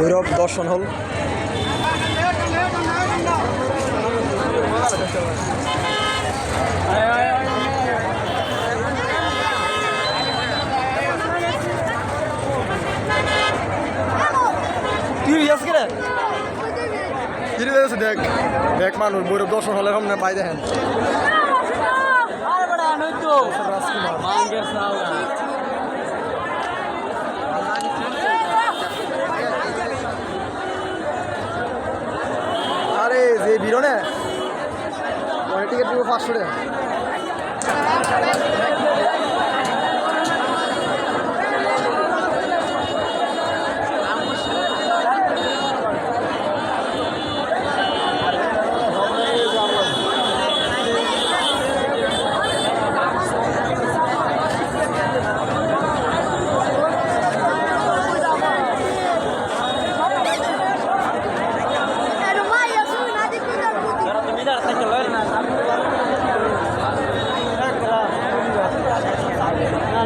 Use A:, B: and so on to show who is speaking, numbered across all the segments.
A: ভৈরব দর্শন হল। দেখ দেখ মানুষ ভৈরব দর্শন হলের সামনে পাই দেখেন। যে বিরনে টিকিট দিব পাঁচশো টাকা।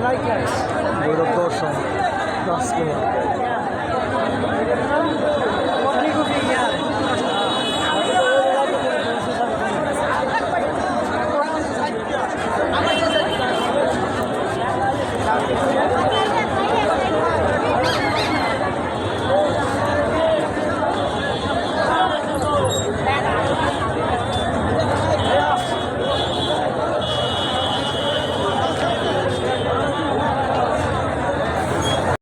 A: ভৈরব দর্শন দাসকুমার